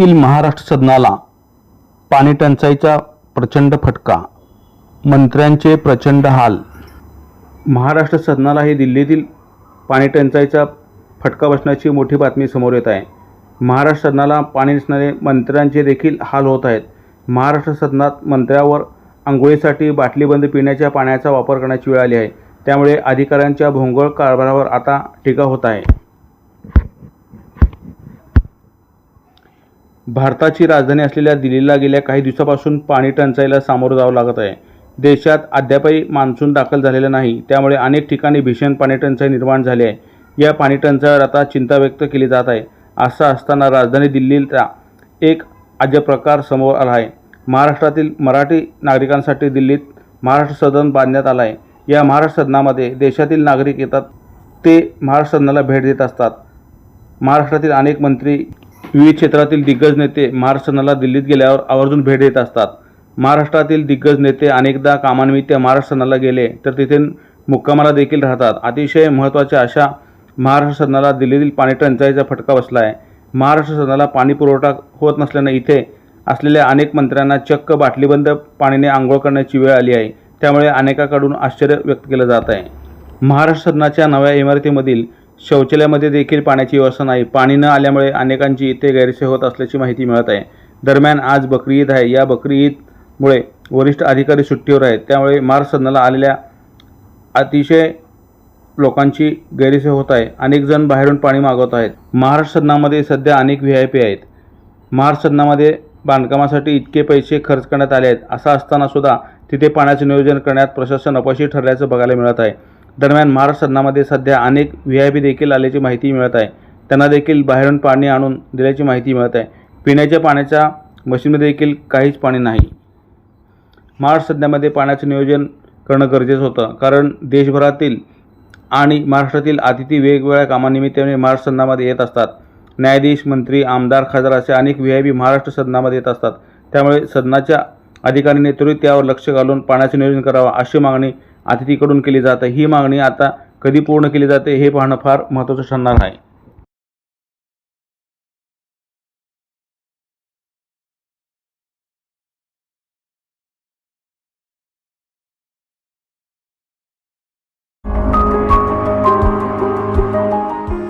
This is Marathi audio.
येथील महाराष्ट्र सदनाला पाणी टंचाईचा प्रचंड फटका. मंत्र्यांचे प्रचंड हाल. महाराष्ट्र सदनाला हे दिल्लीतील पाणी टंचाईचा फटका बसण्याची मोठी बातमी समोर येत आहे. महाराष्ट्र सदनाला पाणी नसणारे मंत्र्यांचे देखील हाल होत आहेत. महाराष्ट्र सदनात मंत्र्यावर आंघोळीसाठी बाटलीबंद पिण्याच्या पाण्याचा वापर करण्याची वेळ आली आहे. त्यामुळे अधिकाऱ्यांच्या भोंगळ कारभारावर आता टीका होत आहे. भारताची राजधानी असलेल्या दिल्लीला गेल्या काही दिवसापासून पाणी टंचाईला सामोरं जावं लागत आहे. देशात अद्यापही मान्सून दाखल झालेला नाही त्यामुळे अनेक ठिकाणी भीषण पाणी टंचाई निर्माण झाली आहे. या पाणी टंचाईवर आता चिंता व्यक्त केली जात आहे. असं असताना राजधानी दिल्लीचा एक अजब प्रकार समोर आला आहे. महाराष्ट्रातील मराठी नागरिकांसाठी दिल्लीत महाराष्ट्र सदन बांधण्यात आलं आहे. या महाराष्ट्र सदनामध्ये देशातील नागरिक येतात. ते महाराष्ट्र सदनाला भेट देत असतात. महाराष्ट्रातील अनेक मंत्री विविध क्षेत्रातील दिग्गज नेते महाराष्ट्रसनाला दिल्लीत गेल्यावर आवर्जून भेट देत असतात. महाराष्ट्रातील दिग्गज नेते अनेकदा कामानिमित्त महाराष्ट्र सदनाला गेले तर तिथे मुक्कामाला देखील राहतात. अतिशय महत्त्वाच्या अशा महाराष्ट्र सदनाला दिल्लीतील पाणी टंचाईचा फटका बसला आहे महाराष्ट्र सणाला पाणी पुरवठा होत नसल्यानं इथे असलेल्या अनेक मंत्र्यांना चक्क बाटलीबंद पाण्याने आंघोळ करण्याची वेळ आली आहे. त्यामुळे अनेकाकडून आश्चर्य व्यक्त केलं जात आहे. महाराष्ट्र सदनाच्या नव्या इमारतीमधील शौचालयामध्ये देखील पाण्याची व्यवस्था नाही. पाणी न आल्यामुळे अनेकांची इथे गैरसोय होत असल्याची माहिती मिळत आहे. दरम्यान आज बकरी ईद आहे. या बकरी ईदमुळे वरिष्ठ अधिकारी सुट्टीवर आहेत. त्यामुळे महाराष्ट्र सदनाला आलेल्या अतिशय लोकांची गैरसोय होत आहे. अनेक जण बाहेरून पाणी मागवत आहेत. महाराष्ट्र सदनामध्ये सध्या अनेक व्ही आय पी आहेत. महाराष्ट्र सदनामध्ये बांधकामासाठी इतके पैसे खर्च करण्यात आले आहेत. असं असताना सुद्धा तिथे पाण्याचे नियोजन करण्यात प्रशासन अपयशी ठरल्याचं बघायला मिळत आहे. दरम्यान महाराष्ट्र सदनामध्ये सध्या अनेक व्ही आय पी देखील आल्याची माहिती मिळत आहे. त्यांना देखील बाहेरून पाणी आणून दिल्याची माहिती मिळत आहे. पिण्याच्या पाण्याच्या मशीनमध्ये देखील काहीच पाणी नाही. महाराष्ट्र सध्यामध्ये पाण्याचं नियोजन करणं गरजेचं होतं. कारण देशभरातील आणि महाराष्ट्रातील अतिथी वेगवेगळ्या कामानिमित्ताने महाराष्ट्र सदनामध्ये येत असतात. न्यायाधीश मंत्री आमदार खासदार असे अनेक व्ही आय पी महाराष्ट्र सदनामध्ये येत असतात. त्यामुळे सदनाच्या अधिकाऱ्यांनी त्वरित त्यावर लक्ष घालून पाण्याचे नियोजन करावं अशी मागणी अतिथीकडून केली जाते. ही मागणी आता कधी पूर्ण केली जाते हे पाहणं फार महत्त्वाचं ठरणार आहे.